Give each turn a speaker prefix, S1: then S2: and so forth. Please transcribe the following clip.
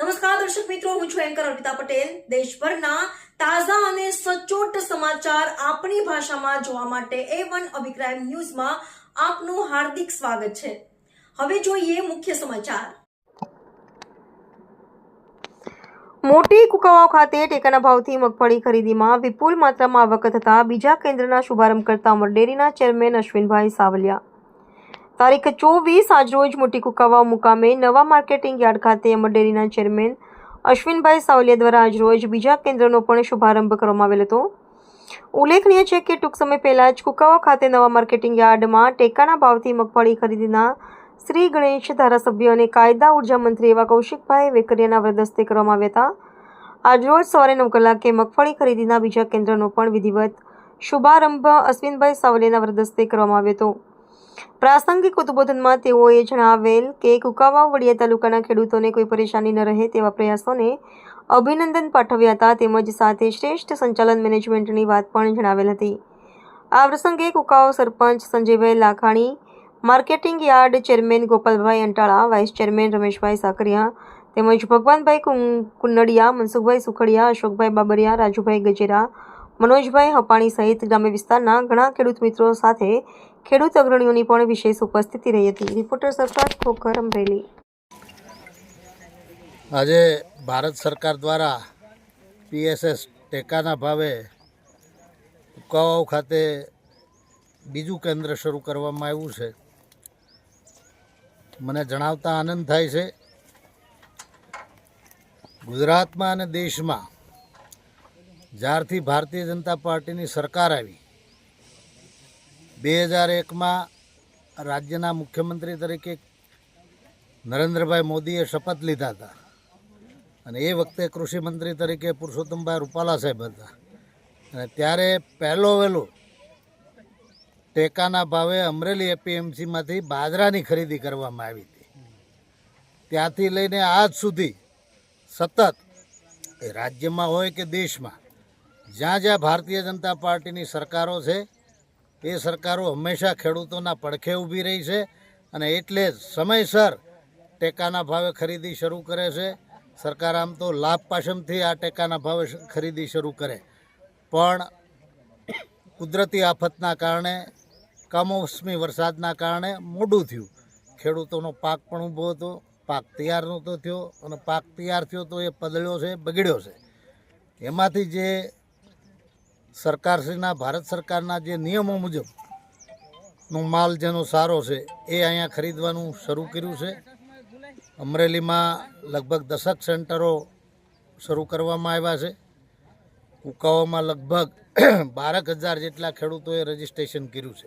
S1: નમસ્કાર, દર્શક મિત્રો, હું છું એન્કર અર્પિતા પટેલ. દેશભરના તાજા અને સચોટ સમાચાર આપણી ભાષામાં જોવા માટે એ વન અભિપ્રાય ન્યૂઝમાં આપનું હાર્દિક સ્વાગત છે. હવે જોઈએ મુખ્ય સમાચાર. મોટી કુકાવાવ ખાતે ટેકાના ભાવથી મગફળી ખરીદીમાં વિપુલ માત્રામાં આવક થતા બીજા કેન્દ્રના શુભારંભ કરતા અમરડેરીના ચેરમેન અશ્વિનભાઈ સાવલિયા તારીખ ચોવીસ આજરોજ મોટી કુકાવાવ મુકામે નવા માર્કેટિંગ યાર્ડ ખાતે અમરડેરીના ચેરમેન અશ્વિનભાઈ સાવલિયા દ્વારા આજરોજ બીજા કેન્દ્રનો પણ શુભારંભ કરવામાં આવેલ હતો. ઉલ્લેખનીય છે કે ટૂંક સમય પહેલાં જ કુકાવા ખાતે નવા માર્કેટિંગ યાર્ડમાં ટેકાના ભાવથી મગફળી ખરીદીના શ્રી ગણેશ ધારાસભ્ય અને કાયદા ઊર્જા મંત્રી એવા કૌશિકભાઈ વેકરિયાના વ્રદસ્તે કરવામાં આવ્યા હતા. આજરોજ સવારે નવ કલાકે મગફળી ખરીદીના બીજા કેન્દ્રનો પણ વિધિવત શુભારંભ અશ્વિનભાઈ સાવલેના વ્રદસ્તે કરવામાં આવ્યો હતો. પ્રાસંગિક ઉદ્બોધનમાં તેઓએ જણાવેલ કે કુકાવાવ વડિયા તાલુકાના ખેડૂતોને કોઈ પરેશાની ન રહે તેવા પ્રયાસોને અભિનંદન પાઠવ્યા હતા તેમજ સાથે શ્રેષ્ઠ સંચાલન મેનેજમેન્ટની વાત પણ જણાવેલ હતી. આ પ્રસંગે Kukav sarpanch Sanjaybhai Lakhani, marketing yard chairman Gopalbhai Antala, vice chairman Rameshbhai Sakariya તેમજ ભગવાનભાઈ કું- કુંનડિયા મનસુખભાઈ સુખડિયા, અશોકભાઈ બાબરિયા, રાજુભાઈ ગજેરા મનોજભાઈ હપાણી સહિત ગ્રામ્ય વિસ્તારના ઘણા ખેડૂત મિત્રો સાથે ખેડૂત અગ્રણીઓની પણ વિશેષ ઉપસ્થિતિ રહી હતી. રિપોર્ટર સરફરાજ ખોખર, અમરેલી.
S2: આજે ભારત સરકાર દ્વારા પીએસએસ ટેકાના ભાવે કુકાવાવ ખાતે બીજું કેન્દ્ર શરૂ કરવામાં આવ્યું છે. મને જણાવતા આનંદ થાય છે, ગુજરાતમાં અને દેશમાં જ્યારથી ભારતીય જનતા પાર્ટીની સરકાર આવી, બે હજાર એકમાં રાજ્યના મુખ્યમંત્રી તરીકે નરેન્દ્રભાઈ મોદીએ શપથ લીધા હતા. અને એ વખતે કૃષિમંત્રી તરીકે પુરુષોત્તમભાઈ રૂપાલા સાહેબ હતા. અને ત્યારે પહેલો વહેલો ટેકાના ભાવે અમરેલી એપીએમસીમાંથી બાજરાની ખરીદી કરવામાં આવી હતી. ત્યાંથી લઈને આજ સુધી સતત રાજ્યમાં હોય કે દેશમાં જ્યાં જ્યાં ભારતીય જનતા પાર્ટીની સરકારો છે, એ સરકારો હંમેશા ખેડૂતોના પડખે ઊભી રહી છે અને એટલે સમયસર ટેકાના ભાવે ખરીદી શરૂ કરે છે. સરકાર આમ તો લાભ પાશમથી આ ટેકાના ભાવે ખરીદી શરૂ કરે. પણ કુદરતી આફતના કારણે, કમોસમી વરસાદના કારણે મોડું થયું. ખેડૂતોનો પાક પણ ઊભો હતો, પાક તૈયાર નહોતો થયો અને પાક તૈયાર થયો તો એ પદળ્યો છે, બગડ્યો છે. એમાંથી જે સરકારશ્રીના, ભારત સરકારના જે નિયમો મુજબ નો માલ જેનો સારો છે, એ અહીંયા ખરીદવાનું શરૂ કર્યું છે. અમરેલીમાં લગભગ દશક સેન્ટરો શરૂ કરવામાં આવ્યા છે. કુકાઓમાં લગભગ બારક હજાર જેટલા ખેડૂતોએ રજીસ્ટ્રેશન કર્યું છે.